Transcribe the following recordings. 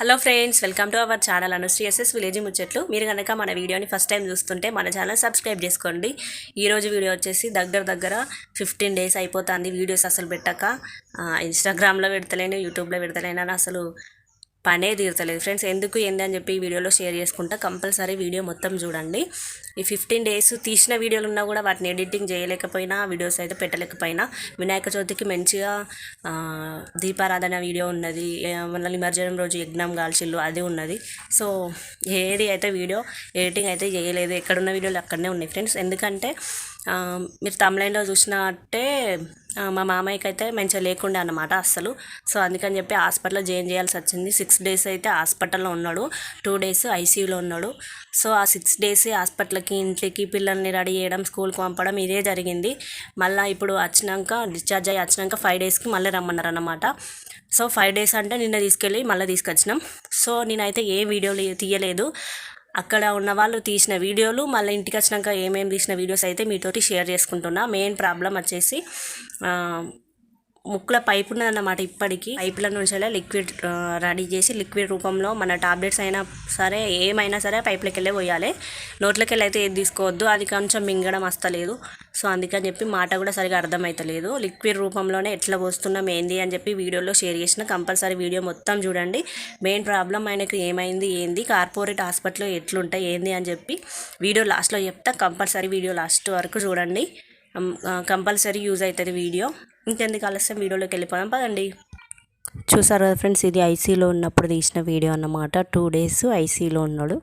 Hello friends welcome to our channel Anushri SS village ముచ్చట్లు మీరు కనుక మన వీడియోని ఫస్ట్ టైం చూస్తుంటే మన ఛానల్ సబ్స్క్రైబ్ చేసుకోండి. ఈరోజు వీడియో వచ్చేసి దగ్గర దగ్గర ఫిఫ్టీన్ డేస్ అయిపోతుంది వీడియోస్ అసలు పెట్టక. ఇన్స్టాగ్రామ్లో పెడతలేను యూట్యూబ్లో పెడతలేను అని అసలు పనే తీరుతలేదు. ఫ్రెండ్స్ ఎందుకు ఏంది అని చెప్పి ఈ వీడియోలో షేర్ చేసుకుంటా. కంపల్సరీ వీడియో మొత్తం చూడండి. ఈ ఫిఫ్టీన్ డేస్ తీసిన వీడియోలు ఉన్నా కూడా వాటిని ఎడిటింగ్ చేయలేకపోయినా వీడియోస్ అయితే పెట్టలేకపోయినా వినాయక చవితికి మంచిగా దీపారాధన వీడియో ఉన్నది మన మళ్ళీ నిమజ్జనం రోజు యజ్ఞం కాల్చిల్లు అది ఉన్నది. సో ఏది అయితే వీడియో ఎడిటింగ్ అయితే చేయలేదు. ఎక్కడున్న వీడియోలు అక్కడనే ఉన్నాయి. ఫ్రెండ్స్ ఎందుకంటే మీరు తమిళంలో చూసినట్టే మా మామయ్యకి అయితే మంచిగా లేకుండే అనమాట అస్సలు. సో అందుకని చెప్పి హాస్పిటల్లో జాయిన్ చేయాల్సి వచ్చింది. సిక్స్ డేస్ అయితే హాస్పిటల్లో ఉన్నాడు. టూ డేస్ ఐసీయూలో ఉన్నాడు. సో ఆ సిక్స్ డేస్ హాస్పిటల్కి ఇంటికి పిల్లల్ని రెడీ చేయడం స్కూల్కి పంపడం ఇదే జరిగింది. మళ్ళీ ఇప్పుడు వచ్చినాక డిశ్చార్జ్ అయ్యి వచ్చినాక ఫైవ్ డేస్కి మళ్ళీ రమ్మన్నారు అనమాట సో ఫైవ్ డేస్ అంటే నిన్న తీసుకెళ్ళి మళ్ళీ తీసుకొచ్చినాం. సో నేనైతే ఏ వీడియోలు తీయలేదు. అక్కడ ఉన్న వాళ్ళు తీసిన వీడియోలు మళ్ళీ ఇంటికి వచ్చినాక ఏమేమి తీసిన వీడియోస్ అయితే మీతోటి షేర్ చేసుకుంటున్నా. మెయిన్ ప్రాబ్లం వచ్చేసి ముక్కుల ఉన్నది ఉన్నదన్నమాట ఇప్పటికీ. పైపుల నుంచి లిక్విడ్ రెడీ చేసి లిక్విడ్ రూపంలో మన టాబ్లెట్స్ అయినా సరే ఏమైనా సరే పైపులకి వెళ్ళే పోయాలి. నోట్లకి వెళ్ళి అయితే ఏది తీసుకోవద్దు. అది కొంచెం మింగడం వస్తలేదు సో అందుకని చెప్పి మాట కూడా సరిగా అర్థమవుతలేదు లిక్విడ్ రూపంలోనే ఎట్లా పోస్తున్నాం ఏంది అని చెప్పి వీడియోలో షేర్ చేసిన కంపల్సరీ వీడియో మొత్తం చూడండి. మెయిన్ ప్రాబ్లం ఆయనకు ఏమైంది ఏంది కార్పొరేట్ హాస్పిటల్లో ఎట్లుంటాయి ఏంది అని చెప్పి వీడియో లాస్ట్లో చెప్తా. కంపల్సరీ వీడియో లాస్ట్ వరకు చూడండి. కంపల్సరీ యూజ్ అవుతుంది వీడియో. ఇంకెందుకు ఆలస్యం? వీడియోలోకి వెళ్ళిపోదాం. పదండి. చూసారు కదా ఫ్రెండ్స్ ఇది ఐసీలో ఉన్నప్పుడు తీసిన వీడియో అన్నమాట. టూ డేస్ ఐసీలో ఉన్నాడు.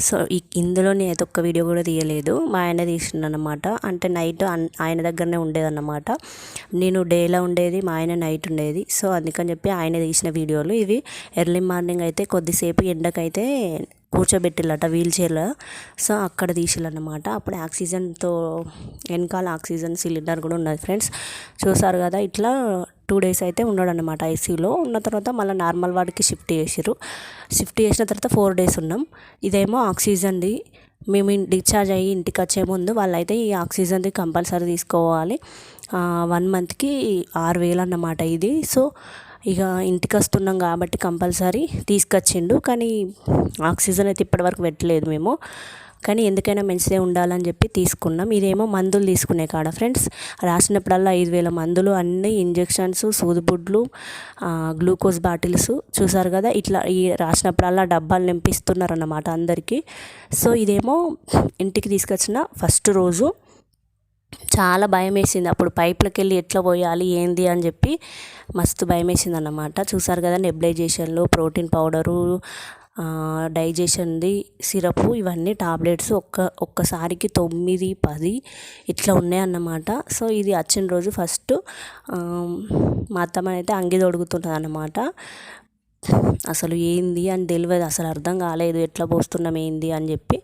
సో ఇందులో నేను ఒక్క వీడియో కూడా తీయలేదు. మా ఆయన తీసిండనమాట అంటే నైట్ ఆయన దగ్గరనే ఉండేదన్నమాట. నేను డేలో ఉండేది మా ఆయన నైట్ ఉండేది. సో అందుకని చెప్పి ఆయన తీసిన వీడియోలు ఇవి. ఎర్లీ మార్నింగ్ అయితే కొద్దిసేపు ఎండకైతే కూర్చోబెట్టిల్లట వీల్ చైర్లో సో అక్కడ తీసిల్లన్నమాట అప్పుడు ఆక్సిజన్తో వెనకాల ఆక్సిజన్ సిలిండర్ కూడా ఉన్నది ఫ్రెండ్స్. చూసారు కదా ఇట్లా టూ డేస్ అయితే ఉన్నాడు అనమాట ఐసీయూలో. ఉన్న తర్వాత మళ్ళీ నార్మల్ వార్డ్కి షిఫ్ట్ చేసారు షిఫ్ట్ చేసిన తర్వాత ఫోర్ డేస్ ఉన్నాం. ఇదేమో ఆక్సిజన్ది. మేము డిశ్చార్జ్ అయ్యి ఇంటికి వచ్చే ముందు వాళ్ళైతే ఈ ఆక్సిజన్ది కంపల్సరీ తీసుకోవాలి. వన్ మంత్కి ఆరు వేలు అన్నమాట ఇది. సో ఇక ఇంటికి వస్తున్నాం కాబట్టి కంపల్సరీ తీసుకొచ్చిండు. కానీ ఆక్సిజన్ అయితే ఇప్పటివరకు పెట్టలేదు మేము. కానీ ఎందుకైనా మంచిదే ఉండాలని చెప్పి తీసుకున్నాం. ఇదేమో మందులు తీసుకునే కాడ ఫ్రెండ్స్. రాసినప్పుడల్లా ఐదు వేల మందులు అన్ని ఇంజెక్షన్స్ సూదుబుడ్లు గ్లూకోజ్ బాటిల్స్ చూసారు కదా? ఇట్లా ఈ రాసినప్పుడల్లా డబ్బాలు నింపిస్తున్నారు అన్నమాట అందరికీ. సో ఇదేమో ఇంటికి తీసుకొచ్చిన ఫస్ట్ రోజు. చాలా భయం వేసింది అప్పుడు పైపులకి వెళ్ళి ఎట్లా పోయాలి ఏంది అని చెప్పి మస్తు భయం వేసింది అన్నమాట చూసారు కదా నెబ్లైజేషన్లు ప్రోటీన్ పౌడరు డైజెషన్ది సిరప్ ఇవన్నీ టాబ్లెట్స్ ఒక్క ఒక్కసారికి తొమ్మిది పది ఇట్లా ఉన్నాయన్నమాట. సో ఇది వచ్చిన రోజు ఫస్ట్ మా అత్తమ్మ అయితే అంగి తొడుగుతుంటుంది అన్నమాట అసలు ఏంది అని తెలియదు అసలు అర్థం కాలేదు ఎట్లా పోస్తున్నాం ఏంది అని చెప్పి.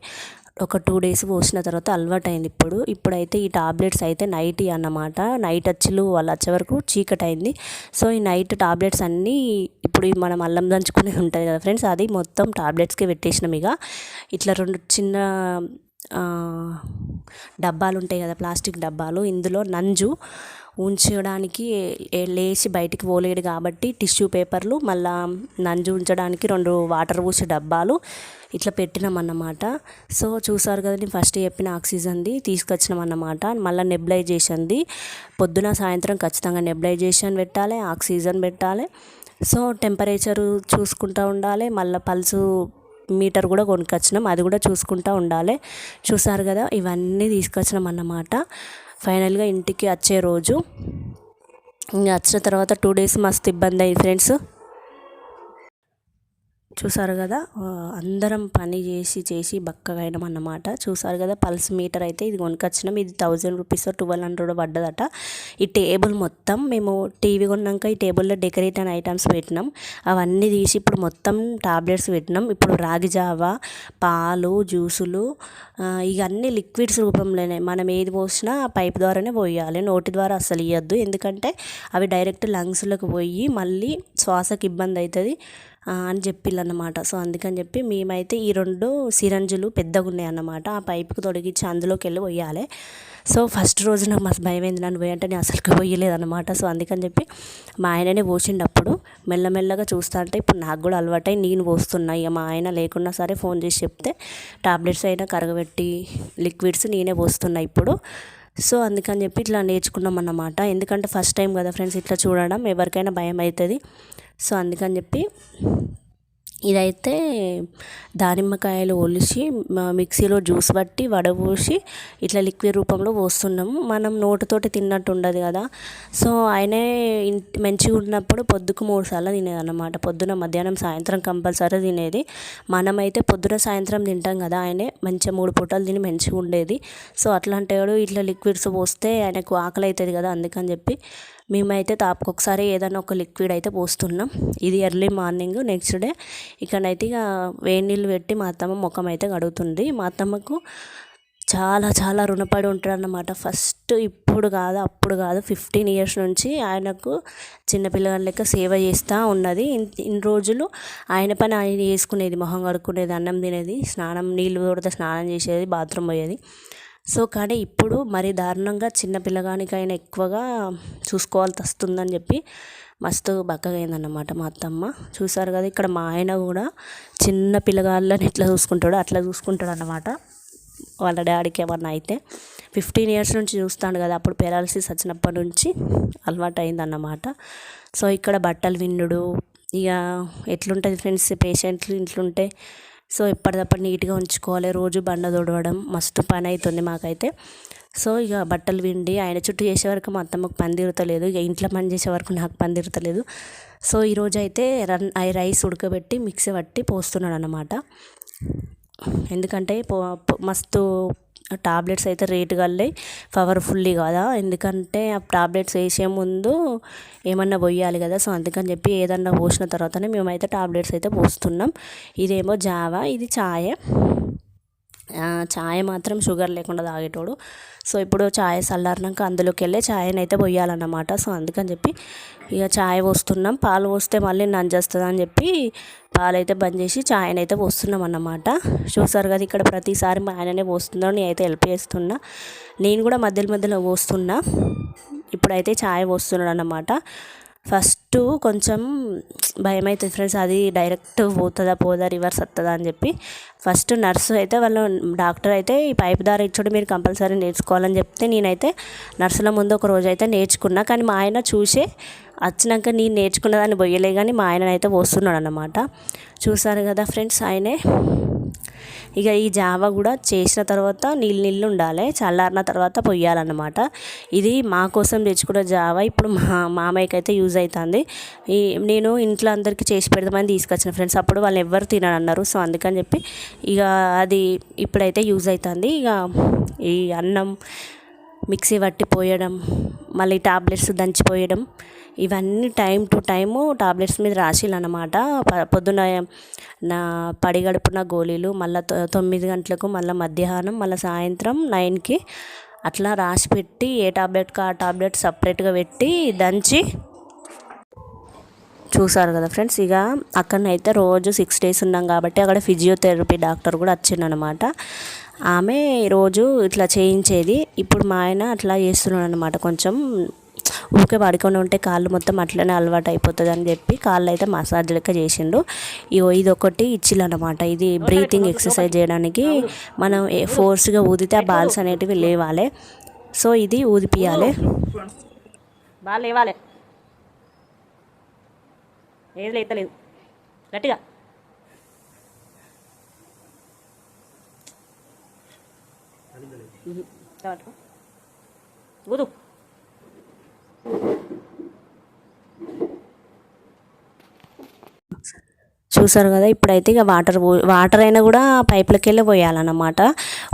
ఒక టూ డేస్ పోసిన తర్వాత అలవాటు అయింది ఇప్పుడు. ఇప్పుడైతే ఈ టాబ్లెట్స్ అయితే నైట్ అన్నమాట. నైట్ అచ్చులు వాళ్ళు వచ్చే వరకు చీకటి అయింది సో ఈ నైట్ టాబ్లెట్స్ అన్నీ ఇప్పుడు మనం అల్లం దంచుకునే ఉంటుంది కదా ఫ్రెండ్స్ అది మొత్తం టాబ్లెట్స్కి పెట్టేసినాం ఇక. ఇట్లా రెండు చిన్న డబ్బాలు ఉంటాయి కదా ప్లాస్టిక్ డబ్బాలు. ఇందులో నంజు ఉంచడానికి లేచి బయటికి పోలేడు కాబట్టి టిష్యూ పేపర్లు మళ్ళా నంజు ఉంచడానికి రెండు వాటర్ పూసే డబ్బాలు ఇట్లా పెట్టినామన్నమాట. సో చూసారు కదా నేను ఫస్ట్ చెప్పిన ఆక్సిజన్ది తీసుకొచ్చినామన్నమాట. మళ్ళీ నెబ్లైజేషన్ది. పొద్దున సాయంత్రం ఖచ్చితంగా నెబ్లైజేషన్ పెట్టాలి ఆక్సిజన్ పెట్టాలి. సో టెంపరేచర్ చూసుకుంటూ ఉండాలి. మళ్ళీ పల్సు మీటర్ కూడా కొనుక్కొచ్చినాం అది కూడా చూసుకుంటూ ఉండాలి. చూసారు కదా ఇవన్నీ తీసుకొచ్చినాం అన్నమాట ఫైనల్గా ఇంటికి వచ్చే రోజు. ఇంకా వచ్చిన తర్వాత టూ డేస్ మస్తు ఇబ్బంది అయ్యింది ఫ్రెండ్స్. చూసారు కదా? అందరం పని చేసి చేసి బక్కగా అయినాం అన్నమాట. చూసారు కదా? పల్స్ మీటర్ అయితే ఇది కొనుకొచ్చినాం. ఇది థౌజండ్ రూపీస్ ట్వెల్వ్ హండ్రెడ్ పడ్డదట. ఈ టేబుల్ మొత్తం మేము టీవీ కొన్నాక ఈ టేబుల్లో డెకరేట్ అయిన ఐటమ్స్ పెట్టినాం. అవన్నీ తీసి ఇప్పుడు మొత్తం టాబ్లెట్స్ పెట్టినాం. ఇప్పుడు రాగి జావా పాలు జ్యూసులు ఆ, ఇక అన్ని లిక్విడ్స్ రూపంలోనే. మనం ఏది పోసినా పైప్ ద్వారానే పోయాలి. నోటి ద్వారా అసలు ఇవ్వద్దు ఎందుకంటే అవి డైరెక్ట్ లంగ్స్లోకి పోయి మళ్ళీ శ్వాసకి ఇబ్బంది అవుతుంది అని చెప్పిల్లన్నమాట సో అందుకని చెప్పి మేమైతే ఈ రెండు సిరంజులు పెద్దగా ఉన్నాయి అన్నమాట. ఆ పైపుకి తొడిగించి అందులోకి వెళ్ళి పోయాలి. సో ఫస్ట్ రోజు నాకు మస్తు భయం అయింది నన్ను పోయి అంటే నేను అసలు పోయలేదన్నమాట. సో అందుకని చెప్పి మా ఆయననే పోసిండప్పుడు మెల్లమెల్లగా చూస్తా అంటే ఇప్పుడు నాకు కూడా అలవాటై నేను పోస్తున్నా. ఇక మా ఆయన లేకున్నా సరే ఫోన్ చేసి చెప్తే టాబ్లెట్స్ అయినా కరగబెట్టి లిక్విడ్స్ నేనే పోస్తున్నా ఇప్పుడు. సో అందుకని చెప్పి ఇట్లా నేర్చుకున్నాం అన్నమాట ఎందుకంటే ఫస్ట్ టైం కదా ఫ్రెండ్స్ ఇట్లా చూడడం. ఎవరికైనా భయం అవుతుంది. సో అందుకని చెప్పి ఇదైతే దానిమ్మకాయలు ఒలిచి మిక్సీలో జ్యూస్ పట్టి వడపోసి ఇట్లా లిక్విడ్ రూపంలో పోస్తున్నాము. మనం నోటితోటి తిన్నట్టు ఉండదు కదా. సో ఆయనే మంచిగా ఉన్నప్పుడు పొద్దుకు మూడు సార్లు తినేది అన్నమాట పొద్దున మధ్యాహ్నం సాయంత్రం కంపల్సరీ తినేది. మనమైతే పొద్దున సాయంత్రం తింటాం కదా. ఆయనే మంచిగా మూడు పూటలు తిని మంచిగా ఉండేది. సో అట్లాంటి వాడు ఇట్లా లిక్విడ్స్ పోస్తే ఆయనకు ఆకలి అవుతుంది కదా. అందుకని చెప్పి మేమైతే తాపకొకసారి ఏదైనా ఒక లిక్విడ్ అయితే పోస్తున్నాం. ఇది ఎర్లీ మార్నింగ్ నెక్స్ట్ డే. ఇక్కడైతే ఇక వేడి నీళ్ళు పెట్టి మా అత్తమ్మ ముఖం అయితే కడుగుతుంది. మా అత్తమ్మకు చాలా చాలా రుణపడి ఉంటాడు అన్నమాట ఫస్ట్ ఇప్పుడు కాదు అప్పుడు కాదు ఫిఫ్టీన్ ఇయర్స్ నుంచి ఆయనకు చిన్నపిల్లల లెక్క సేవ చేస్తూ ఉన్నది. ఇన్- ఇన్ని రోజులు ఆయన పని ఆయన చేసుకునేది మొహం కడుక్కునేది అన్నం తినేది స్నానం నీళ్ళు కొడితే స్నానం చేసేది బాత్రూమ్ పోయేది. సో కానీ ఇప్పుడు మరి దారుణంగా చిన్న పిల్లగానికైనా ఎక్కువగా చూసుకోవాల్సి వస్తుందని చెప్పి మస్తు బక్కగైందన్నమాట మా అత్తమ్మ. చూసారు కదా ఇక్కడ మా ఆయన కూడా చిన్న పిల్లగాళ్ళని ఎట్లా చూసుకుంటాడో అట్లా చూసుకుంటాడు అన్నమాట వాళ్ళ డాడీకి ఏమన్నా అయితే ఫిఫ్టీన్ ఇయర్స్ నుంచి చూస్తాడు కదా అప్పుడు పెరాలసిస్ వచ్చినప్పటి నుంచి అలవాటు అయిందన్నమాట సో ఇక్కడ బట్టలు విండుడు ఇక ఎట్లుంటుంది ఫ్రెండ్స్ పేషెంట్లు ఇంట్లుంటే సో ఎప్పటిదప్పుడు నీట్గా ఉంచుకోవాలి. రోజు బండ తుడవడం మస్తు పని అవుతుంది మాకైతే. సో ఇక బట్టలు విండి ఆయన చుట్టూ చేసే వరకు మా అత్తమ్మకు పని తీరుతలేదు ఇక ఇంట్లో పని చేసే వరకు నాకు పని తీరుతలేదు సో ఈరోజు అయితే రన్ ఆ రైస్ ఉడకబెట్టి మిక్సీ పట్టి పోస్తున్నాడు అనమాట ఎందుకంటే పో- మస్తు టాబ్లెట్స్ అయితే రేటు కల్లాయి పవర్ఫుల్లీ కదా. ఎందుకంటే ఆ టాబ్లెట్స్ వేసే ముందు ఏమన్నా పోయాలి కదా. సో అందుకని చెప్పి ఏదన్నా పోసిన తర్వాతనే మేమైతే టాబ్లెట్స్ అయితే పోస్తున్నాం. ఇదేమో జావా ఇది ఛాయ్ ఛాయ్ మాత్రం షుగర్ లేకుండా తాగేటోడు. సో ఇప్పుడు ఛాయ్ చల్లారినాక అందులోకి వెళ్ళి ఛాయ్ని అయితే పోయాలన్నమాట సో అందుకని చెప్పి ఇక ఛాయ్ పోస్తున్నాం. పాలు పోస్తే మళ్ళీ నంజేస్తుంది అని చెప్పి పాలు అయితే బంద్ చేసి ఛాయ్ని అయితే పోస్తున్నాం అన్నమాట. చూసారు కదా ఇక్కడ ప్రతిసారి మా ఆయననే పోస్తుందో నేను అయితే హెల్ప్ చేస్తున్నా. నేను కూడా మధ్యలో మధ్యలో పోస్తున్నా. ఇప్పుడైతే ఛాయ్ పోస్తున్నాడు అన్నమాట ఫస్ట్ కొంచెం భయం అవుతుంది ఫ్రెండ్స్ అది డైరెక్ట్ పోతుందా పోదా రివర్స్ వస్తుందా అని చెప్పి. ఫస్ట్ నర్సు అయితే వాళ్ళు డాక్టర్ అయితే ఈ పైప్ దారి ఇచ్చుడు మీరు కంపల్సరీ నేర్చుకోవాలని చెప్తే నేనైతే నర్సుల ముందు ఒక రోజు అయితే నేర్చుకున్నా. కానీ మా ఆయన చూసే వచ్చినాక నేను నేర్చుకున్న దాన్ని పోయలే కానీ మా ఆయన అయితే పోస్తున్నాడు అన్నమాట చూసారు కదా ఫ్రెండ్స్ ఆయనే ఇక ఈ జావ కూడా చేసిన తర్వాత నీళ్ళు నీళ్ళు ఉండాలి చల్లారిన తర్వాత పొయ్యాలన్నమాట. ఇది మా కోసం తెచ్చుకున్న జావ ఇప్పుడు మా మామయ్యకి అయితే యూజ్ అవుతుంది ఈ నేను ఇంట్లో అందరికీ చేసి పెడదామని తీసుకొచ్చిన ఫ్రెండ్స్ అప్పుడు వాళ్ళు ఎవరు తిననన్నారు. సో అందుకని చెప్పి ఇక అది ఇప్పుడైతే యూజ్ అవుతుంది ఇక ఈ అన్నం మిక్సీ పట్టి పోయడం మళ్ళీ టాబ్లెట్స్ దంచిపోయడం ఇవన్నీ టైం టు టైము టాబ్లెట్స్ మీద రాసిల్లన్నమాట పొద్దున నా పడిగడుపున గోళీలు మళ్ళీ తొమ్మిది గంటలకు మళ్ళీ మధ్యాహ్నం మళ్ళీ సాయంత్రం నైన్కి అట్లా రాసి పెట్టి ఏ టాబ్లెట్కి ఆ టాబ్లెట్ సపరేట్గా పెట్టి దంచి చూసారు కదా ఫ్రెండ్స్. ఇక అక్కడనైతే రోజు సిక్స్ డేస్ ఉన్నాం కాబట్టి అక్కడ ఫిజియోథెరపీ డాక్టర్ కూడా వచ్చిందనమాట ఆమె రోజు ఇట్లా చేయించేది. ఇప్పుడు మా ఆయన అట్లా చేస్తున్నాడు అనమాట కొంచెం. ఊరికే పడుకొని ఉంటే కాళ్ళు మొత్తం అట్లనే అలవాటు అయిపోతుంది అని చెప్పి కాళ్ళు అయితే మసాజ్ లెక్క చేసిండు. ఇగో ఇది ఒకటి ఇచ్చిల్లనమాట ఇది బ్రీతింగ్ ఎక్సర్సైజ్ చేయడానికి మనం ఫోర్స్గా ఊదితే ఆ బాల్స్ అనేటివి లేవాలి. సో ఇది ఊదిపియాలి. బాగా లేవాలి. ఏది లేతలేదు. గట్టిగా. ఊదు. చూసారు కదా ఇప్పుడైతే ఇక వాటర్ పో వాటర్ అయినా కూడా పైపులకి వెళ్ళి పోయాలన్నమాట.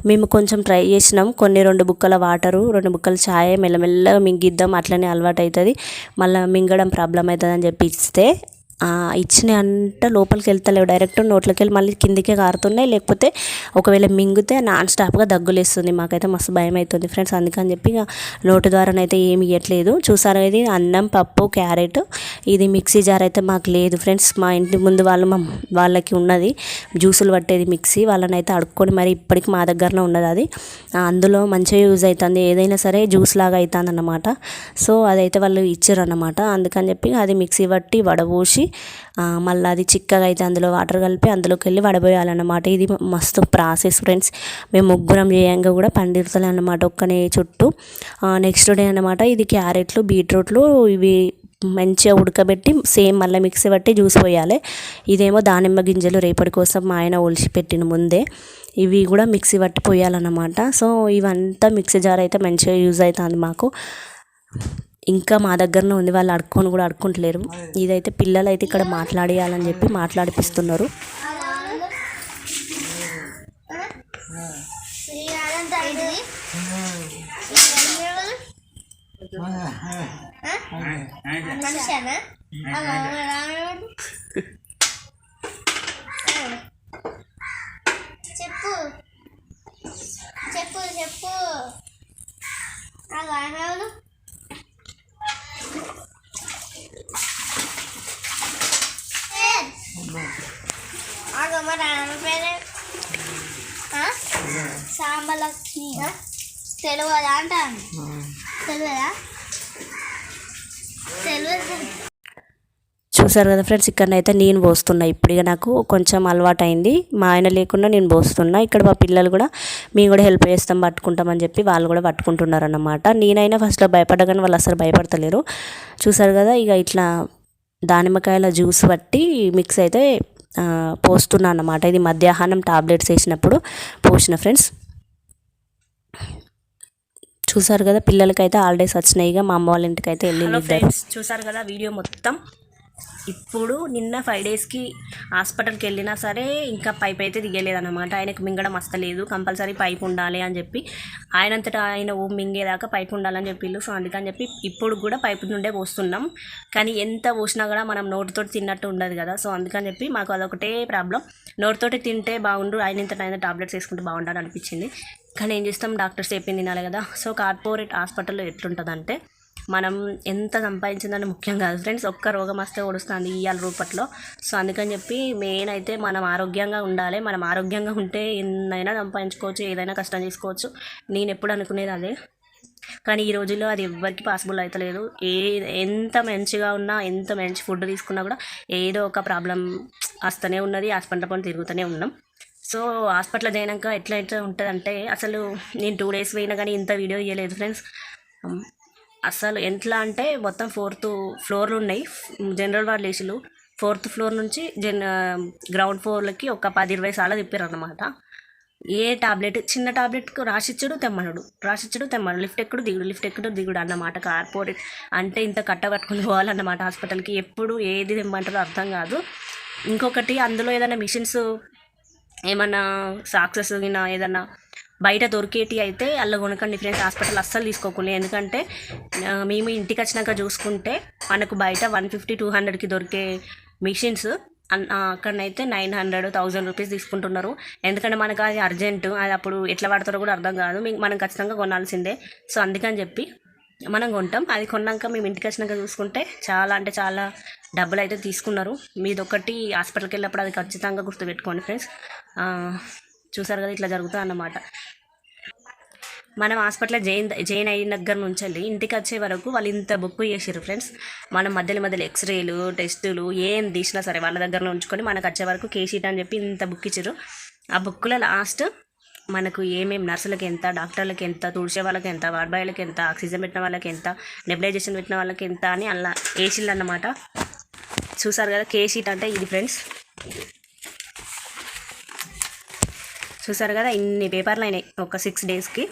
మేము కొంచెం ట్రై చేసినాం. కొన్ని రెండు బుక్కల వాటరు రెండు బుక్కల ఛాయ్ మెల్లమెల్ల మింగిద్దాం అట్లనే అలవాటు అవుతుంది మళ్ళీ మింగడం ప్రాబ్లం అవుతుంది అని చెప్పి ఇస్తే ఇచ్చిన అంట లోపలికి వెళ్తలేవు. డైరెక్ట్ నోట్లోకి వెళ్ళి మళ్ళీ కిందికే కారుతున్నాయి. లేకపోతే ఒకవేళ మింగితే నాన్ స్టాప్గా దగ్గులేస్తుంది. మాకైతే మస్తు భయం అవుతుంది ఫ్రెండ్స్. అందుకని చెప్పి ఇక నోటి ద్వారానైతే ఏమి ఇవ్వట్లేదు చూసారు ఇది? అన్నం పప్పు క్యారెట్. ఇది మిక్సీ జార్ అయితే మాకు లేదు ఫ్రెండ్స్. మా ఇంటి ముందు వాళ్ళు మా వాళ్ళకి ఉన్నది. జ్యూసులు పట్టేది మిక్సీ. వాళ్ళని అయితే అడుక్కొని మరి ఇప్పటికి మా దగ్గరనే ఉన్నది అది. అందులో మంచిగా యూజ్ అవుతుంది ఏదైనా సరే జ్యూస్ లాగా అవుతుంది అన్నమాట సో అదైతే వాళ్ళు ఇచ్చారు అన్నమాట అందుకని చెప్పి అది మిక్సీ పట్టి వడబోసి మళ్ళీ అది చిక్కగా అయితే అందులో వాటర్ కలిపి అందులోకి వెళ్ళి వడబోయాలన్నమాట. ఇది మస్తు ప్రాసెస్ ఫ్రెండ్స్ మేము ముగ్గురం చేయంగా కూడా పండిరుతలే అన్నమాట ఒక్కనే చుట్టూ. నెక్స్ట్ డే అన్నమాట ఇది క్యారెట్లు బీట్రూట్లు ఇవి మంచిగా ఉడకబెట్టి సేమ్ మళ్ళీ మిక్సీ పట్టి జ్యూస్ పోయాలి. ఇదేమో దానిమ్మ గింజలు రేపటి కోసం మా ఆయన ఒలిచి పెట్టిన ముందే. ఇవి కూడా మిక్సీ పట్టి పోయాలన్నమాట. సో ఇవంతా మిక్సీ జార్ అయితే మంచిగా యూజ్ అవుతుంది మాకు. ఇంకా మా దగ్గరనే ఉంది వాళ్ళు అడుక్కొని కూడా అడుక్కుంటలేరు ఇదైతే పిల్లలు అయితే ఇక్కడ మాట్లాడేయాలని చెప్పి మాట్లాడిపిస్తున్నారు. మనిషేనా చెప్పు చెప్పు చెప్పు అలా ఆగ మరి ఆమె పేరే ఆ? సాంబలక్ష్మి ఆ? తెలియదా అంటాను. తెలియదా తెలియదు చూసారు కదా ఫ్రెండ్స్ ఇక్కడనైతే నేను పోస్తున్నా. ఇప్పుడు ఇక నాకు కొంచెం అలవాటు అయింది మా ఆయన లేకుండా నేను పోస్తున్నా. ఇక్కడ మా పిల్లలు కూడా మేము కూడా హెల్ప్ చేస్తాం పట్టుకుంటామని చెప్పి వాళ్ళు కూడా పట్టుకుంటున్నారు అన్నమాట నేనైనా ఫస్ట్లో భయపడ్డా కానీ వాళ్ళు అసలు భయపడతలేరు. చూసారు కదా ఇక ఇట్లా దానిమ్మకాయల జ్యూస్ పట్టి మిక్స్ అయితే పోస్తున్నా అన్నమాట. ఇది మధ్యాహ్నం టాబ్లెట్స్ వేసినప్పుడు పోసిన ఫ్రెండ్స్. చూసారు కదా పిల్లలకైతే హాలిడేస్ వచ్చినాయి. ఇక మా అమ్మ వాళ్ళ ఇంటికి అయితే వెళ్ళి చూసారు కదా వీడియో మొత్తం? ఇప్పుడు నిన్న ఫైవ్ డేస్కి హాస్పిటల్కి వెళ్ళినా సరే ఇంకా పైప్ అయితే దిగలేదన్నమాట ఆయనకు మింగడం అస్తలేదు కంపల్సరీ పైప్ ఉండాలి అని చెప్పి ఆయనంతటా ఆయన ఓ మింగేదాకా పైప్ ఉండాలని చెప్పిళ్ళు. సో అందుకని చెప్పి ఇప్పుడు కూడా పైపు నుండే పోస్తున్నాం. కానీ ఎంత పోసినా కూడా మనం నోటితో తిన్నట్టు ఉండదు కదా. సో అందుకని చెప్పి మాకు అదొకటే ప్రాబ్లం నోటితోటి తింటే బాగుండు. ఆయన ఆయన టాబ్లెట్స్ వేసుకుంటే బాగుండాలి అనిపించింది. కానీ ఏం చేస్తాం? డాక్టర్స్ చెప్పింది తినాలి కదా. సో కార్పొరేట్ హాస్పిటల్లో ఎట్లుంటుందంటే మనం ఎంత సంపాదించిందని ముఖ్యం కాదు. ఫ్రెండ్స్ ఒక్క రోగం వస్తే ఓడుస్తుంది ఇవాళ రూపట్లో. సో అందుకని చెప్పి మెయిన్ అయితే మనం ఆరోగ్యంగా ఉండాలి. మనం ఆరోగ్యంగా ఉంటే ఎన్నైనా సంపాదించుకోవచ్చు ఏదైనా కష్టం చేసుకోవచ్చు. నేను ఎప్పుడు అనుకునేది అదే. కానీ ఈ రోజుల్లో అది ఎవ్వరికి పాసిబుల్ అవుతలేదు ఏ ఎంత మంచిగా ఉన్నా ఎంత మంచి ఫుడ్ తీసుకున్నా కూడా ఏదో ఒక ప్రాబ్లం వస్తూనే ఉన్నది. హాస్పిటల్ పని తిరుగుతూనే ఉన్నాం. సో హాస్పిటల్ చేయనాక ఎట్లా ఎట్లా ఉంటుందంటే అసలు నేను టూ డేస్ పోయినా కానీ ఇంత వీడియో ఇవ్వలేదు ఫ్రెండ్స్. అసలు ఎట్లా అంటే మొత్తం ఫోర్త్ ఫ్లోర్లు ఉన్నాయి. జనరల్ వార్డ్ లేచులు ఫోర్త్ ఫ్లోర్ నుంచి జన్ గ్రౌండ్ ఫ్లోర్లకి ఒక పది ఇరవై సార్లు తిప్పారు అనమాట ఏ టాబ్లెట్ చిన్న టాబ్లెట్కు రాసిచ్చుడు తెమ్మనుడు. రాసిచ్చుడు తెమ్మడు లిఫ్ట్ ఎక్కుడు దిగుడు లిఫ్ట్ ఎక్కుడు దిగుడు అన్నమాట. కార్పొరేట్ అంటే ఇంత కట్ట కట్టుకుని పోవాలన్నమాట హాస్పిటల్కి. ఎప్పుడు ఏది తెమ్మంటారో అర్థం కాదు. ఇంకొకటి అందులో ఏదైనా మిషన్స్ ఏమన్నా సాక్సెస్ గిన ఏదన్నా బయట దొరికేటి అయితే అల్ల కొనకండి ఫ్రెండ్స్ హాస్పిటల్ అస్సలు తీసుకోకుండా. ఎందుకంటే మేము ఇంటికి వచ్చినాక చూసుకుంటే మనకు బయట వన్ ఫిఫ్టీ టూ హండ్రెడ్కి దొరికే మిషన్స్ అక్కడనైతే నైన్ హండ్రెడ్ థౌజండ్ రూపీస్ తీసుకుంటున్నారు. ఎందుకంటే మనకు అది అర్జెంటు అది అప్పుడు ఎట్లా పడతారో కూడా అర్థం కాదు. మనం ఖచ్చితంగా కొనాల్సిందే. సో అందుకని చెప్పి మనం కొంటాం. అది కొన్నాక మేము ఇంటికి వచ్చినాక చూసుకుంటే చాలా అంటే చాలా డబ్బులు అయితే తీసుకున్నారు. మీదొకటి హాస్పిటల్కి వెళ్ళినప్పుడు అది ఖచ్చితంగా గుర్తుపెట్టుకోండి ఫ్రెండ్స్ చూసారు కదా ఇట్లా జరుగుతుంది అన్నమాట. మనం హాస్పిటల్లో జైన్ జైన్ అయిన దగ్గర నుంచి వెళ్ళి ఇంటికి వచ్చే వరకు వాళ్ళు ఇంత బుక్ చేసారు ఫ్రెండ్స్. మనం మధ్యలో మధ్యలో ఎక్స్రేలు టెస్టులు ఏం తీసినా సరే వాళ్ళ దగ్గర ఉంచుకొని మనకు వచ్చే వరకు కేసీట్ అని చెప్పి ఇంత బుక్ ఇచ్చారు ఆ బుక్లో లాస్ట్ మనకు ఏమేమి నర్సులకు ఎంత డాక్టర్లకు ఎంత తుడిచే వాళ్ళకి ఎంత వార్డ్ బాయ్లకు ఎంత ఆక్సిజన్ పెట్టిన వాళ్ళకి ఎంత నెబిలైజేషన్ పెట్టిన వాళ్ళకి ఎంత అని అలా వేసిళ్ళు అన్నమాట. చూసారు కదా కేసీట్ అంటే ఇది ఫ్రెండ్స్. చూసారు కదా ఇన్ని పేపర్లు అయినాయి ఒక సిక్స్ డేస్కి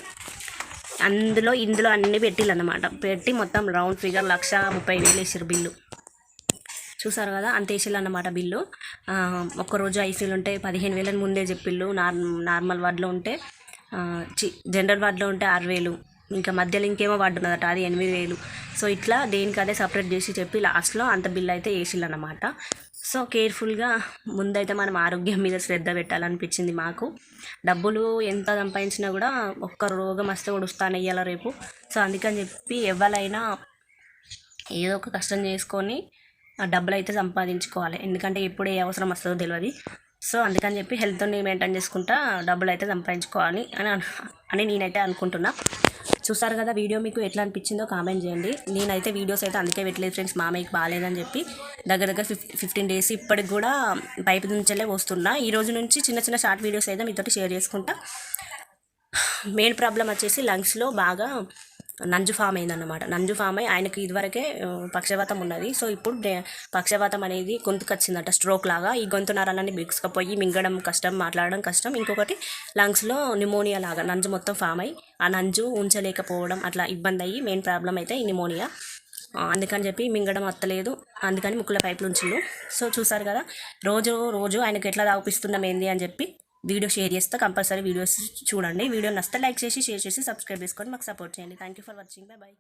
అందులో ఇందులో అన్ని పెట్టిళ్ళు పెట్టి మొత్తం రౌండ్ ఫిగర్ లక్ష ముప్పై వేలు వేసారు బిల్లు. చూసారు కదా అంత వేసిళ్ళు అన్నమాట బిల్లు ఒక్కరోజు ఐసీలు ఉంటే పదిహేను వేలని ముందే చెప్పిళ్ళు. నార్ నార్మల్ వార్డులో ఉంటే చి జనరల్ వార్డులో ఉంటే ఆరు వేలు. ఇంకా మధ్యలో ఇంకేమో పడుతున్నదట అది ఎనిమిది వేలు. సో ఇట్లా దేనికి అదే సపరేట్ చేసి చెప్పి లాస్ట్లో అంత బిల్ అయితే వేసిల్లన్నమాట సో కేర్ఫుల్గా ముందైతే మనం ఆరోగ్యం మీద శ్రద్ధ పెట్టాలనిపించింది మాకు. డబ్బులు ఎంత సంపాదించినా కూడా ఒక్క రోగం వస్తే ఉడుస్తాను ఇయ్యాల రేపు. సో అందుకని చెప్పి ఎవరైనా ఏదో ఒక కష్టం చేసుకొని డబ్బులు అయితే సంపాదించుకోవాలి. ఎందుకంటే ఎప్పుడు ఏ అవసరం వస్తుందో తెలియదు సో అందుకని చెప్పి హెల్త్ని మెయింటైన్ చేసుకుంటా డబ్బులు అయితే సంపాదించుకోవాలి అని అని నేనైతే అనుకుంటున్నా. చూసారు కదా వీడియో మీకు ఎట్లా అనిపించిందో కామెంట్ చేయండి. నేనైతే వీడియోస్ అయితే అందుకే పెట్టలేదు ఫ్రెండ్స్ మామయ్యకి బాగాలేదని చెప్పి దగ్గర దగ్గర ఫిఫ్ ఫిఫ్టీన్ డేస్ ఇప్పటికి కూడా పైపు నుంచెల్లే వస్తున్నా ఈ రోజు నుంచి చిన్న చిన్న షార్ట్ వీడియోస్ అయితే మీతోటి షేర్ చేసుకుంటా. మెయిన్ ప్రాబ్లం వచ్చేసి లంగ్స్లో బాగా నంజు ఫామ్ అయిందన్నమాట. నంజు ఫామ్ అయి ఆయనకి ఇదివరకే పక్షవాతం ఉన్నది. సో ఇప్పుడు డే- పక్షవాతం అనేది గొంతుకు వచ్చిందట స్ట్రోక్ లాగా. ఈ గొంతు నరాలన్నీ బిగుసుకపోయి మింగడం కష్టం మాట్లాడడం కష్టం. ఇంకొకటి లంగ్స్లో నిమోనియా లాగా నంజు మొత్తం ఫామ్ అయ్యి ఆ నంజు ఉంచలేకపోవడం అట్లా ఇబ్బంది అయ్యి మెయిన్ ప్రాబ్లం అయితే ఈ నిమోనియా అందుకని చెప్పి మింగడం వత్తలేదు అందుకని ముక్కుల పైపులు ఉంచిండు. సో చూసారు కదా రోజు రోజు ఆయనకు ఎట్లా తాగిపిస్తున్నాం ఏంది అని చెప్పి వీడియో షేర్ చేస్తే కంపల్సరీ వీడియోస్ చూడండి. వీడియో నచ్చితే లైక్ చేసి షేర్ చేసి సబ్స్క్రైబ్ చేసుకొని మాకు సపోర్ట్ చేయండి. Thank you for watching bye bye